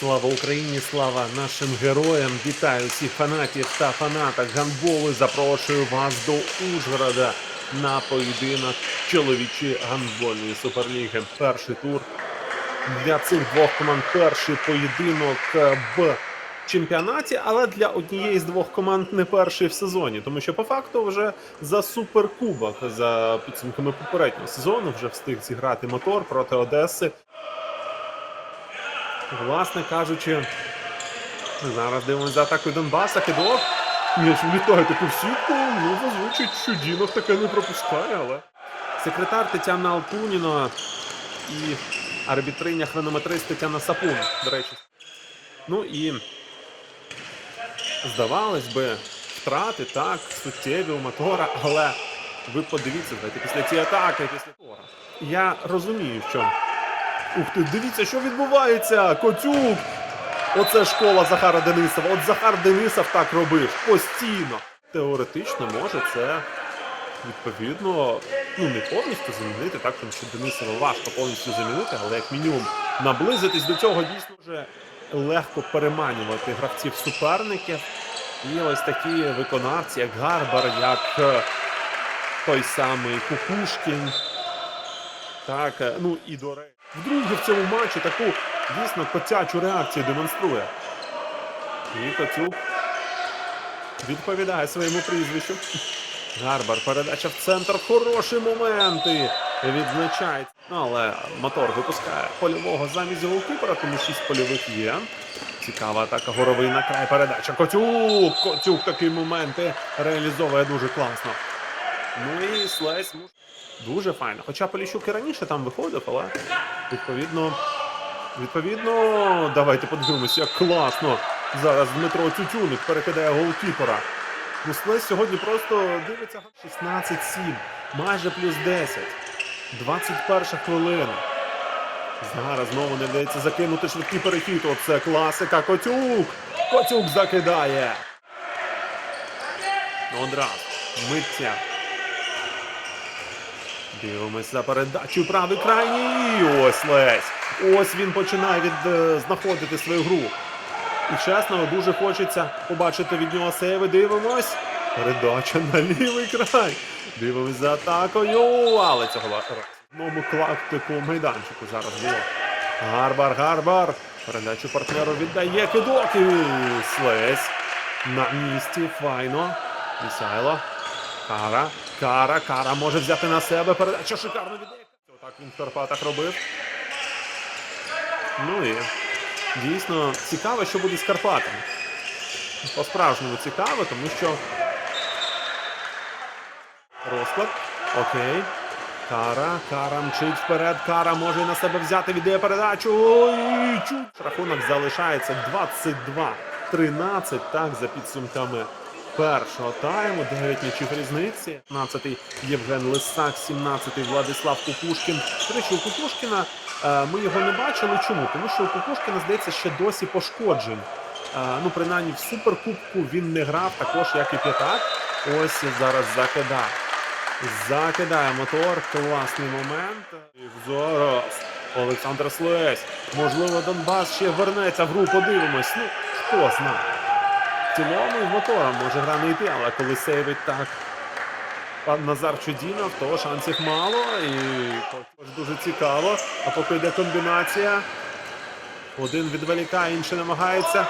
Слава Україні, слава нашим героям! Вітаю всіх фанатів та фанаток гандболу. Запрошую вас до Ужгорода на поєдинок чоловічої гандбольної суперліги. Перший тур для цих двох команд. Перший поєдинок е, в чемпіонаті, але для однієї з двох команд не перший в сезоні, тому що по факту вже за суперкубок за підсумками попереднього сезону вже встиг зіграти мотор проти Одеси. Власне кажучи, зараз дивимося за атакою Донбаса. Кидок. М'яч влітає таку в сітку. Ну, зазвичай Чудінов таке не пропускає, але. Секретар Тетяна Алтуніна і арбітриня хронометрист Тетяна Сапун, до речі. Ну і здавалось би, втрати так, суттєві у мотора, але ви подивіться, знаєте, після цієї атаки, після. Я розумію, що Ух ти, дивіться, що відбувається! Котюк! Оце школа Захара Денисова. От Захар Денисов так робив постійно. Теоретично може це відповідно ну не повністю замінити, так тому що Денисова важко повністю замінити, але як мінімум наблизитись до цього дійсно вже легко переманювати гравців суперників. І ось такі виконавці, як Гарбар, як е, той самий Кукушкін. Так, е, ну і до речі, вдруге в цьому матчі таку дійсно котячу реакцію демонструє. І Коцюк відповідає своєму прізвищу. Гарбар, передача в центр. Хороші моменти. Відзначається. Але мотор випускає польового замість голкіпера, тому 6 польових є. Цікава атака горовий на край передача. Котюк! Котюк такі моменти реалізовує дуже класно. Ну і муж- дуже файно. Хоча Поліщук і раніше там виходив, але відповідно. Відповідно, давайте подивимося, як класно. Зараз Дмитро Тютюник перекидає голкіпера. Ну, Слесь сьогодні просто дивиться 16-7, майже плюс 10. 21 хвилина. Зараз знову не вдається закинути швидкий перехід. Оце класика. Котюк! Котюк закидає. Ну, Одразу. Миття. Дивимось за передачу правий крайній. Ось Лесь. Ось він починає від, е, знаходити свою гру. І чесно, дуже хочеться побачити від нього сейви. Дивимось. Передача на лівий край. Дивимось за атакою. Але цього одному клаптику майданчику зараз було. Гарбар, Гарбар. Передачу партнеру віддає кидок. Слесь на місці. Файно. Місайло. Кара. Кара. Кара може взяти на себе. Передача шикарно віддає. Отак він в Карпатах робив. Ну і дійсно цікаво, що буде з Карпатами. По-справжньому цікаво, тому що. Розклад. Окей. Кара. Кара мчить вперед. Кара може на себе взяти, віддає передачу. Ой. Рахунок залишається 22-13. Так, за підсумками першого тайму. 9 м'ячів різниці. 15-й Євген Лисак, 17-й Владислав Кукушкін. До речі, у Кукушкіна е, ми його не бачили. Чому? Тому що у Кукушкіна, здається, ще досі пошкоджень. Е, ну, принаймні, в суперкубку він не грав, також як і п'ятак. Ось зараз закидає. Закидає мотор. Класний момент. І зараз Олександр Слесь. Можливо, Донбас ще вернеться в гру. Подивимось. Ну, хто знає. Цілому і в мотора може гра не йти, але коли сейвить так пан Назар Чудінов, то шансів мало і дуже цікаво. А поки йде комбінація. Один відволікає, інший намагається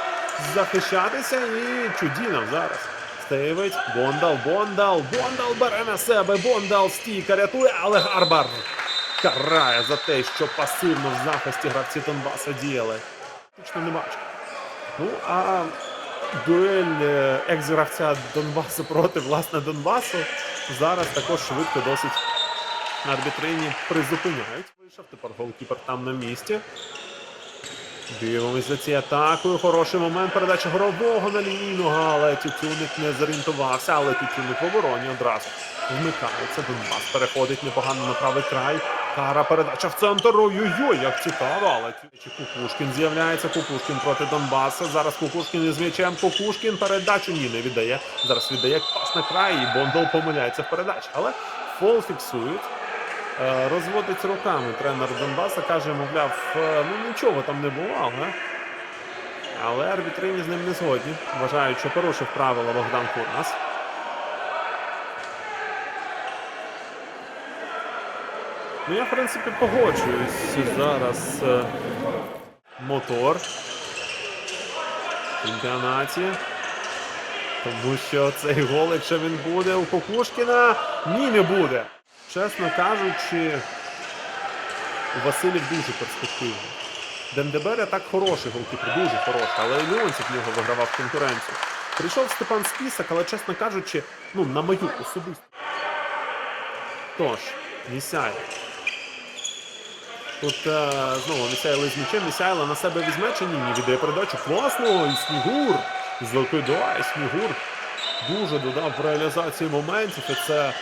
захищатися. І Чудінов зараз стейвить. Бондал, Бондал, Бондал бере на себе. Бондал стійка рятує, але Гарбар карає за те, що пасивно в захисті гравці Донбаса діяли. Точно не бачу. Ну, а дуель е, екс-гравця Донбасу проти власне Донбасу зараз також швидко досить арбітрині призупиняють. Вийшов тепер голкіпер там на місці. Дивимось за цією атакою. Хороший момент. Передача горового на лінійного, але Тютюник не зорієнтувався, але Тютюник в обороні одразу вмикається. Донбас переходить непогано на правий край. Кара передача в центр. Ой-ой-ой, як цікаво, але Кукушкін з'являється. Кукушкін проти Донбаса. Зараз Кукушкін із м'ячем. Кукушкін передачу ні, не віддає. Зараз віддає пас на край і Бондол помиляється в передачі. Але фол фіксують. Е, Розводить руками тренер Донбаса, каже, мовляв, е, ну нічого там не було, але Але арбітрині з ним не згодні. Вважають, що порушив правила Богдан Курнас. Ну, я, в принципі, погоджуюсь зараз. е, Мотор. В чемпіонаті. Тому що цей гол, якщо він буде у Кукушкіна, ні, не буде. Чесно кажучи, Василів дуже перспективний. Дендебере так хороший голкіпер, дуже хороший, але Леонтів в нього вигравав конкуренцію. Прийшов Степан Спісак, але, чесно кажучи, ну, на мою особисту. Тож, Місяй. Тут е, знову Місяйло з м'ячем. Місяйло на себе візьме чи ні? Ні, віддає передачу. Класно! І Снігур! Закидає Снігур. Дуже додав в реалізації моментів, і це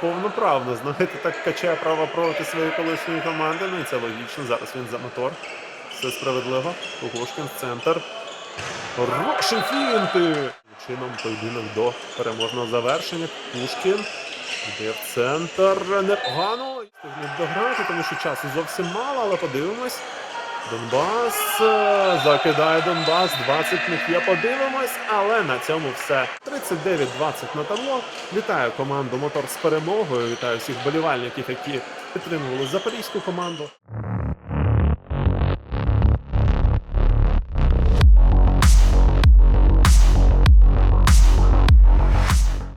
повноправно, знаєте, так качає право проти своєї колишньої команди. Ну і це логічно. Зараз він за мотор. Все справедливо. В центр. Хороші фінти! Чином поєдинок до переможного завершення. Пушкін. Йде в центр. Непогано. Не дограти, тому що часу зовсім мало, але подивимось. Донбас е, закидає Донбас, 20 них є, подивимось, але на цьому все. 39-20 на табло. Вітаю команду Мотор з перемогою. Вітаю всіх болівальників, які підтримували запорізьку команду.